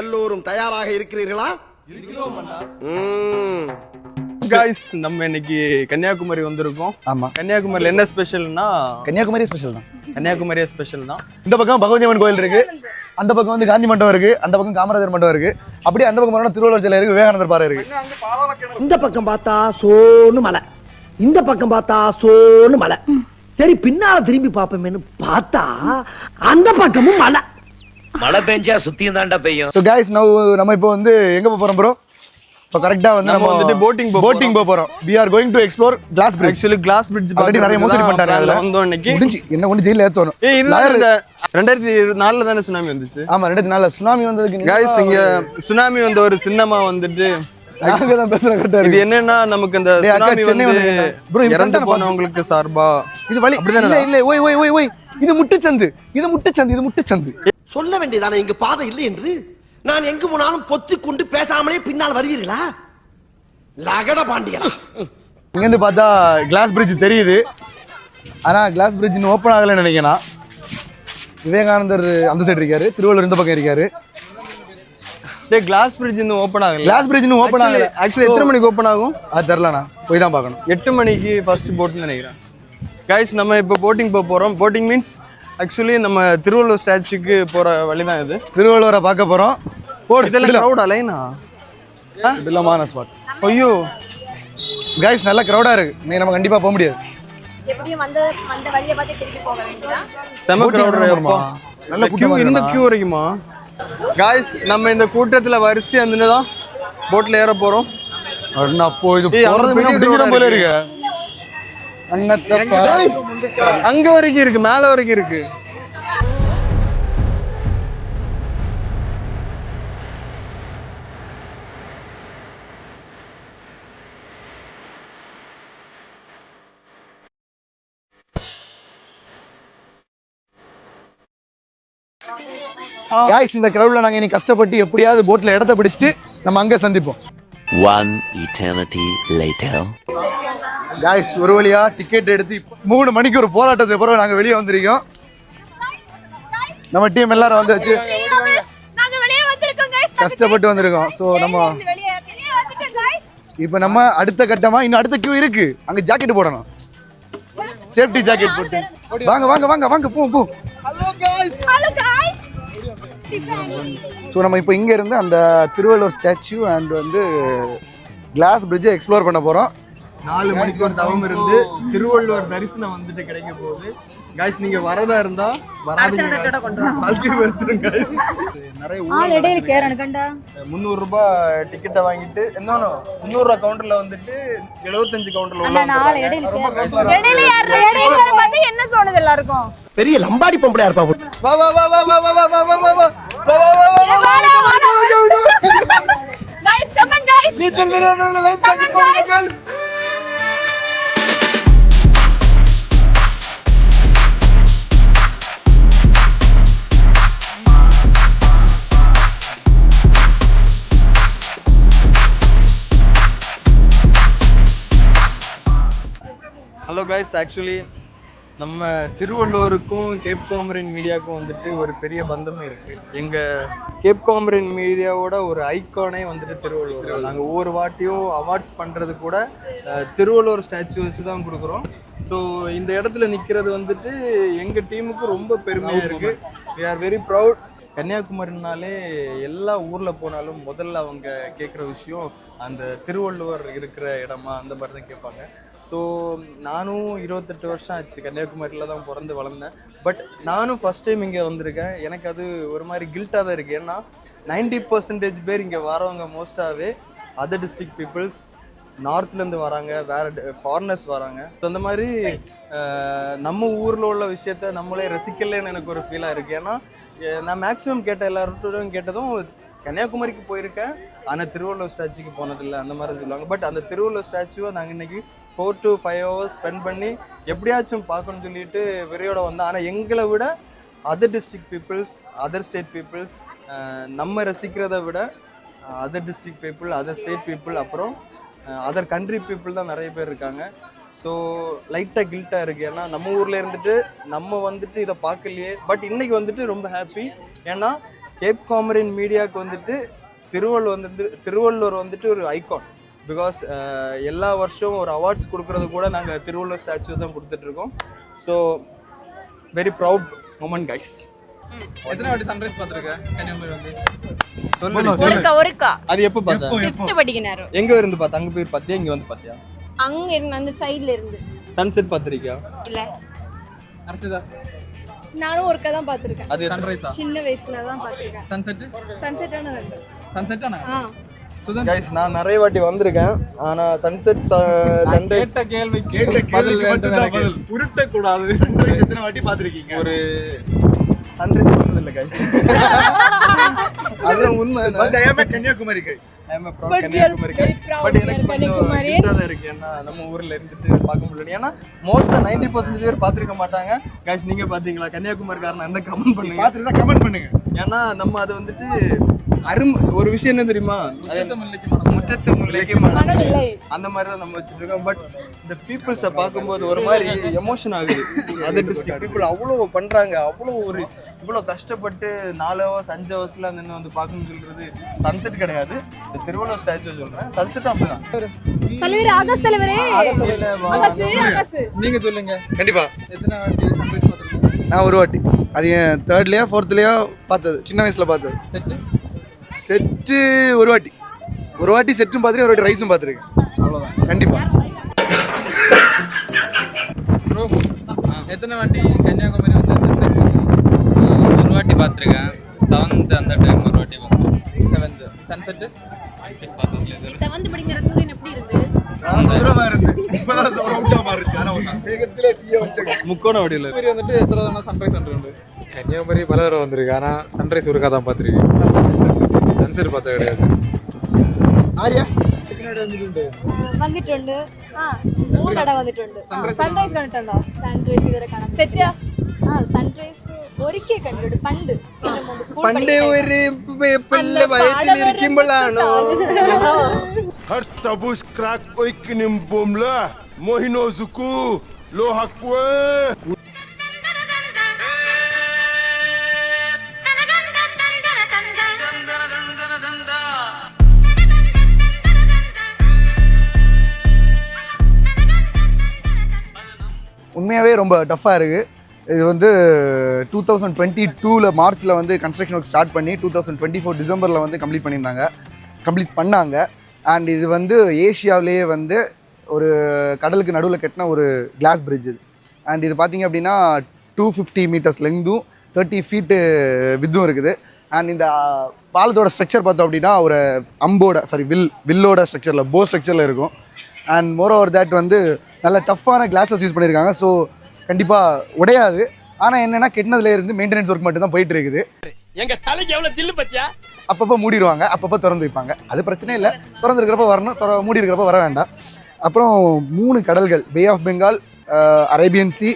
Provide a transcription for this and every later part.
எல்லோரும் தயாராக இருக்கிறீர்களா. காய்ஸ் நம்ம இன்னைக்கு கன்னியாகுமரி வந்திருக்கோம். ஆமா. கன்னியாகுமரியில் என்ன ஸ்பெஷல்னா கன்னியாகுமரி ஸ்பெஷல் தான். கன்னியாகுமரியே ஸ்பெஷல் தான். இந்த பக்கம் பகவதி அம்மன் கோயில் இருக்கு. அந்த பக்கம் வந்து காந்தி மண்டபம் இருக்கு. அந்த பக்கம் காமராஜர் மண்டபம் இருக்கு. அப்படியே அந்த பக்கம் போனா திருவள்ளுவர் சிலை இருக்கு விவேகானந்தர் பாறை இருக்கு. இந்த பக்கம் பார்த்தா சோன்னு மலை. இந்த பக்கம் பார்த்தா சோன்னு மலை. சரி பின்னால திரும்பி பாப்போமேன்னு பார்த்தா அந்த பக்கமும் மலை. மழை பெஞ்சா சுத்தியும் தாண்டா பெய்யும். ஸோ guys now நம்ம இப்போ வந்து எங்க போக போறோம் ப்ரோ இப்போ கரெக்டா வந்து நம்ம வந்துட்டு போக போட்டிங் போக போறோம். we are going to explore glass bridge. Actually glass bridge already நிறைய மோசடி பண்ணிட்டாங்க அதுல. வந்தோம் இன்னைக்கு. முடிஞ்சு. என்ன ஒண்ணு ஜெயில ஏத்தணும். ஏய் இதுதான் இந்த ரெண்டாயிரத்தி இருபது நாலுல தானே சுனாமி வந்துச்சு. ஆமா ரெண்டாயிரத்தி நாலுல சுனாமி வந்ததுக்கு காய்ஸ் இங்க சுனாமி வந்த ஒரு சின்னமா வந்துட்டு. இது இருக்கு. என்னன்னா நமக்கு இந்த சுனாமி வந்து இறந்து போனவங்களுக்கு சார்பா? இது வழி இல்ல இல்ல ஓய் ஓய் ஓய் ஓய். இது முட்டுச்சந்து. இது முட்டுச்சந்து இது முட்டுச்சந்து. சொல்ல வேண்டியதானே? இங்கு பாதை இல்லை என்று. நான் எங்கு போனாலும் பொத்தி கொண்டு பேசாமலே பின்னால் வருவீர்களா? லகட பாண்டியரா இங்க இருந்து பார்த்தா கிளாஸ் பிரிட்ஜ் தெரியுது. ஆனா கிளாஸ் பிரிட்ஜ் இன்னும் ஓப்பன் ஆகலைன்னு நினைக்கிறேன் விவேகானந்தர் அந்த சைடு இருக்காரு திருவள்ளுவர் இந்த பக்கம் இருக்காரு. டேய் கிளாஸ் பிரிட்ஜ் இன்னும் ஓபன் ஆகல கிளாஸ் பிரிட்ஜ் இன்னும் ஓப்பன் ஆகல. ஆக்சுவலி எத்தனை மணிக்கு ஓபன் ஆகும்? அது தெரிலண்ணா போய் தான் பார்க்கணும். எட்டு மணிக்கு ஃபர்ஸ்ட் போட்னு நினைக்கிறேன். கைஸ் நம்ம இப்போ போட்டிங் போக போகிறோம் போட்டிங் மீன்ஸ் ஆக்சுவலி நம்ம திருவள்ளுவர் ஸ்டாச்சுக்கு போகிற வழி தான் இது. திருவள்ளுவரை பார்க்க போறோம். போடு இதெல்லாம் க்ரௌட் அலைனா இல்லமான ஸ்பாட் ஐயோ. கைஸ் நல்ல க்ரௌடா இருக்கு. நீ நம்ம கண்டிப்பா போக முடியாது. எப்படியும் வந்த வந்த வழியை பார்த்து திருப்பி போக வேண்டியதான் செம க்ரௌட் வேணுமா? நல்ல கியூ இந்த. கியூ வரைக்குமா? காய்ஸ் நம்ம இந்த கூட்டத்துல வரிசை வந்து தான் போட்ல ஏற போறோம். அண்ணா அப்போ இது crowd போல இருக்கு. அங்க வரைக்கும் இருக்கு மேல வரைக்கும் இருக்கு. Guys இந்த கிரௌட்ல நாங்க இனி கஷ்டப்பட்டு எப்படியாவது போட்ல இடத்த பிடிச்சிட்டு நம்ம அங்க சந்திப்போம். One eternity later. Guys ஒரு வழியா டிக்கெட் எடுத்து மூணு மணிக்கு ஒரு போராட்டத்துக்கு பிறகு நாங்க வெளியே வந்திருக்கோம். நம்ம டீம் எல்லாரும் வந்து வச்சு கஷ்டப்பட்டு வந்திருக்கோம். ஸோ நம்ம இப்போ நம்ம அடுத்த கட்டமா இன்னும் அடுத்த கியூ இருக்கு. அங்க ஜாக்கெட் போடணும். சேஃப்டி ஜாக்கெட் போட்டு. வாங்க வாங்க வாங்க வாங்க போ போ. ஸோ நம்ம இப்போ இங்க இருந்து அந்த திருவள்ளுவர் ஸ்டாச்சு அண்ட் வந்து கிளாஸ் பிரிட்ஜை எக்ஸ்ப்ளோர் பண்ண போறோம். நாலு மணிக்கு ஒரு தவம் இருந்து திருவள்ளுவர் தரிசனம் வந்துட்டு கிடைக்க போகுது காய்ஸ் நீங்க வரதா இருந்தா வராதீங்க. நிறைய ஊழல் இடையில நடக்குது கேரன் கண்டா முந்நூறு ரூபாய் டிக்கெட்டை வாங்கிட்டு என்னன்னு முந்நூறு ரூபாய் கவுண்டர்ல வந்துட்டு எழுபத்தஞ்சு கவுண்டர்ல உள்ள என்ன தோணுது எல்லாருக்கும் பெரிய லம்பாடி பொம்பளையா இருப்பா வா வா வா வா வா வா வா வா வா வா வா வா வா கைஸ் ஆக்சுவலி நம்ம திருவள்ளூருக்கும் கேப் காமரின் மீடியாவுக்கும் வந்துட்டு ஒரு பெரிய பந்தமே இருக்கு. எங்க கேப் காமரின் மீடியாவோட ஒரு ஐகானே வந்துட்டு திருவள்ளூர். நாங்க ஒவ்வொரு வாட்டியும் அவார்ட்ஸ் பண்றது கூட திருவள்ளுவர் ஸ்டாச்சு வச்சு தான் கொடுக்குறோம். ஸோ இந்த இடத்துல நிக்கிறது வந்துட்டு எங்க டீமுக்கு ரொம்ப பெருமையா இருக்கு. வி ஆர் வெரி ப்ரவுட் கன்னியாகுமரினாலே எல்லா ஊர்ல போனாலும் முதல்ல அவங்க கேட்குற விஷயம் அந்த திருவள்ளுவர் இருக்கிற இடமா அந்த மாதிரி தான் கேட்பாங்க. ஸோ நானும் இருபத்தெட்டு வருஷம் ஆச்சு கன்னியாகுமரியில் தான் பிறந்து வளர்ந்தேன். பட் நானும் ஃபர்ஸ்ட் டைம் இங்கே வந்திருக்கேன். எனக்கு அது ஒரு மாதிரி கில்ட்டாக தான் இருக்குது ஏன்னா நைன்டி பர்சன்டேஜ் பேர் இங்கே வரவங்க மோஸ்ட்டாகவே அதர் டிஸ்ட்ரிக்ட் பீப்புள்ஸ் நார்த்லேருந்து வராங்க வேற ஃபாரினர்ஸ் வராங்க. ஸோ அந்த மாதிரி நம்ம ஊரில் உள்ள விஷயத்த நம்மளே ரசிக்கலைன்னு எனக்கு ஒரு ஃபீலாக இருக்குது ஏன்னா நான் மேக்ஸிமம் கேட்ட எல்லார்ட்டும் கேட்டதும் கன்னியாகுமரிக்கு போயிருக்கேன். ஆனால் திருவள்ளுவர் ஸ்டாச்சுக்கு போனதில்லை. அந்த மாதிரி சொல்லுவாங்க. பட் அந்த திருவள்ளுவர் ஸ்டாச்சுவை நாங்கள் இன்னைக்கு four to five hours spend பண்ணி எப்படியாச்சும் பார்க்கணும்னு சொல்லிட்டு வெறியோட வந்தோம். ஆனால் எங்களை விட other district peoples other state peoples நம்ம ரசிக்கிறத விட other district people other state people அப்புறம் அதர் கண்ட்ரி பீப்புள் தான் நிறைய பேர் இருக்காங்க. ஸோ லைட்டாக கில்ட்டாக இருக்குது ஏன்னா நம்ம ஊரில் இருந்துட்டு நம்ம வந்துட்டு இதை பார்க்கலையே. பட் இன்றைக்கி வந்துட்டு ரொம்ப ஹாப்பி ஏன்னா கேப் காமரின் மீடியாவுக்கு வந்துட்டு திருவள்ளூர் வந்துட்டு திருவள்ளூர் வந்துட்டு ஒரு ஐகான் பிகாஸ் எல்லா வருஷம் ஒரு அவார்ட்ஸ் கொடுக்கறது கூட நாங்கள் திருவள்ளூர் ஸ்டாச்சு தான் கொடுத்துட்ருக்கோம் so very proud moment guys எத்தனை வாட்டி சன்ரைஸ் பார்த்துருக்க? கன்னியாகுமரி வந்து? சொல்லு ஒருக்கா ஒருக்கா அது எப்போ பார்த்தா? ஃபிஃப்த் எங்க இருந்து பார்த்த? அங்க போய் பார்த்தியா? இங்க வந்து பார்த்தியா? அங்க இருந்து அந்த சைடுல இருந்து. சன்செட் பார்த்திருக்கியா? இல்ல. அரசிதா? நானும் ஒருக்கா தான் பார்த்துருக்கேன். அது சன்ரைஸா சின்ன வயசுல தான் பார்த்துருக்கேன். சன்செட் சன்செட்டான ரெண்டு சன்செட்டானா ஆ. சுதன்? கைஸ் நான் நிறைய வாட்டி வந்திருக்கேன். ஆனா சன்செட் சன்ரைஸ் கேட்ட கேள்வி கேட்ட பதில் வேண்டும் எனக்கு உருட்ட கூடாது எத்தனை வாட்டி பார்த்துருக்கீங்க? ஒரு சன்ரைஸ் பார்த்தது இல்ல கைஸ் அதுதான் உண்மை கன்னியாகுமரி proud பட் எனக்கு கொஞ்சம் தான் இருக்கு. ஏன்னா நம்ம ஊர்ல இருந்துட்டு பார்க்க முடியல. ஏன்னா மோஸ்டா நைன்டி பர்சன்டேஜ் பேர் பார்த்திருக்க மாட்டாங்க. கைஸ் நீங்க பாத்தீங்களா கன்னியாகுமரிக்காரன் என்ன கமெண்ட் பண்ணுங்க. கமெண்ட் பண்ணுங்க. ஏன்னா நம்ம அது வந்துட்டு அரும் ஒரு விஷயம் என்ன தெரியுமா? முற்றத்து முல்லைக்கு மனம். அந்த மாதிரி தான் நம்ம வச்சுட்டு இருக்கோம். பட் இந்த பீப்புள்ஸை பார்க்கும்போது ஒரு மாதிரி எமோஷன் ஆகுது. அதர் டிஸ்ட்ரிக்ட் பீப்புள் அவ்வளோ பண்றாங்க அவ்வளோ ஒரு இவ்வளோ கஷ்டப்பட்டு நாலு ஹவர்ஸ் அஞ்சு ஹவர்ஸ்ல நின்று வந்து பார்க்கணும்னு சொல்றது சன்செட் கிடையாது. இந்த திருவள்ளுவர் ஸ்டாச்சு சொல்றேன். சன்செட் அப்படிதான். தலைவர் ஆகாஷ் தலைவரே. ஆகாஷ் ஆகாஷ் நீங்க சொல்லுங்க. கண்டிப்பா. எத்தனை வாட்டி சன்ரைஸ் பார்த்துருக்கீங்க? நான் ஒரு வாட்டி. அது என் தேர்ட்லையோ ஃபோர்த்லையோ பார்த்தது. சின்ன வயசுல பார்த்தது. செட்டு? செட்டு ஒரு வாட்டி. ஒரு வாட்டி செட்டும் பார்த்துருக்கேன் ஒரு வாட்டி ரைஸும் பார்த்துருக்கேன். அவ்வளோதான் கண்டிப்பா. எத்தனை வாட்டி கன்னியாகுமரி வந்து ஒரு வாட்டி பார்த்துருக்கேன். செவன்த் அந்த டைம் ஒரு வாட்டி வந்தோம் செவன்த் சன்செட்டு சரி பார்த்ததுல இது செவன்த் படிக்கிற சூரியன் எப்படி இருந்து? சதுரமா இருந்து இப்பதான் அவுட்டா மாறிச்சு. ஆனா வேகத்திலே டீயை வச்சாங்க முக்கோண வடிவில். கன்னியாகுமரி வந்துட்டு எத்தனை தடவை சன்ரைஸ் வந்துருக்கு கன்னியாகுமரி பல தடவை வந்திருக்கு. ஆனால் சன்ரைஸ் ஒருக்கா தான் பார்த்துருக்கேன். சன்செட் பார்த்தது கிடையாது. ஆரியா? വന്നിട്ടുണ്ട്. ആ മൂന്നട വന്നിട്ടുണ്ട്. സൺറൈസ് കണ്ടിട്ടുണ്ടോ? സൺറൈസ് ഇതുവരെ കാണാൻ സെറ്റാ? ആ സൺറൈസ് ഒരിക്കൽ കണ്ടിട്ടുണ്ട്. പണ്ട്. പണ്ട് ഒരു പിന്നെ വയറ്റിലിരിക്കുമ്പോഴാണോ ഹർ തബൂസ് ക്രാക്ക് ഒയ്ക്കിനും ബോംല. உண்மையாகவே ரொம்ப டஃப்பாக இருக்குது இது வந்து டூ தௌசண்ட் டுவெண்ட்டி டூவில் மார்ச்சில் வந்து கன்ஸ்ட்ரக்ஷன் ஒர்க் ஸ்டார்ட் பண்ணி டூ தௌசண்ட் டுவெண்ட்டி ஃபோர் டிசம்பரில் வந்து கம்ப்ளீட் பண்ணியிருந்தாங்க. கம்ப்ளீட் பண்ணாங்க. அண்ட் இது வந்து ஏஷியாவிலேயே வந்து ஒரு கடலுக்கு நடுவில் கட்டின ஒரு கிளாஸ் பிரிட்ஜ் இது. அண்ட் இது பார்த்தீங்க அப்படின்னா டூ ஃபிஃப்டி மீட்டர்ஸ் லெங்தும் தேர்ட்டி ஃபீட்டு வித்தும் இருக்குது. அண்ட் இந்த பாலத்தோட ஸ்ட்ரக்சர் பார்த்தோம் அப்படின்னா ஒரு அம்போட சாரி வில் வில்லோட ஸ்ட்ரக்சரில் போ ஸ்ட்ரக்சரில் இருக்கும். அண்ட் மோர் ஓவர் தேட் வந்து நல்ல டஃப்பான கிளாஸஸ் யூஸ் பண்ணியிருக்காங்க ஸோ கண்டிப்பாக உடையாது. ஆனால் என்னென்னா கெட்டினதுல இருந்து மெயின்டெனன்ஸ் ஒர்க் மட்டும் தான் போயிட்டு இருக்குது எங்க தலைக்கு எவ்வளவு தில்லு பத்தியா? அப்பப்போ மூடிடுவாங்க. அப்பப்போ திறந்து வைப்பாங்க. அது பிரச்சனை இல்லை. திறந்துருக்கிறப்ப வரணும். திற மூடி இருக்கிறப்ப வர வேண்டாம். அப்புறம் மூணு கடல்கள். Bay of Bengal Arabian sea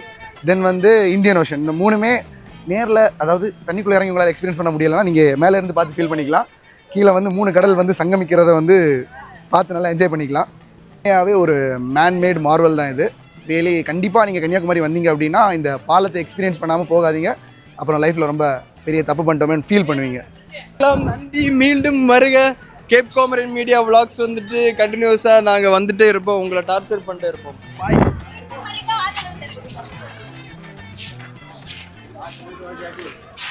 then வந்து இந்தியன் ஓஷன் இந்த மூணுமே நேரில் அதாவது தண்ணிக்குள்ளே இறங்கி உங்களால் எக்ஸ்பீரியன்ஸ் பண்ண முடியலைன்னா நீங்கள் மேலே இருந்து பார்த்து ஃபீல் பண்ணிக்கலாம். கீழே வந்து மூணு கடல் வந்து சங்கமிக்கிறத வந்து பார்த்து நல்லா என்ஜாய் பண்ணிக்கலாம். உண்மையாகவே ஒரு மேன்மேட் மார்வல் தான் இது. ரியலி கண்டிப்பாக நீங்கள் கன்னியாகுமரி வந்தீங்க அப்படின்னா இந்த பாலத்தை எக்ஸ்பீரியன்ஸ் பண்ணாமல் போகாதீங்க. அப்புறம் லைஃப்பில் ரொம்ப பெரிய தப்பு பண்ணிட்டோமேன்னு ஃபீல் பண்ணுவீங்க. நன்றி. மீண்டும் வருக. கேப் காமரன் மீடியா விளாக்ஸ் வந்துட்டு கண்டினியூஸாக நாங்கள் வந்துட்டே இருப்போம். உங்களை டார்ச்சர் பண்ணிட்டே இருப்போம். பாய்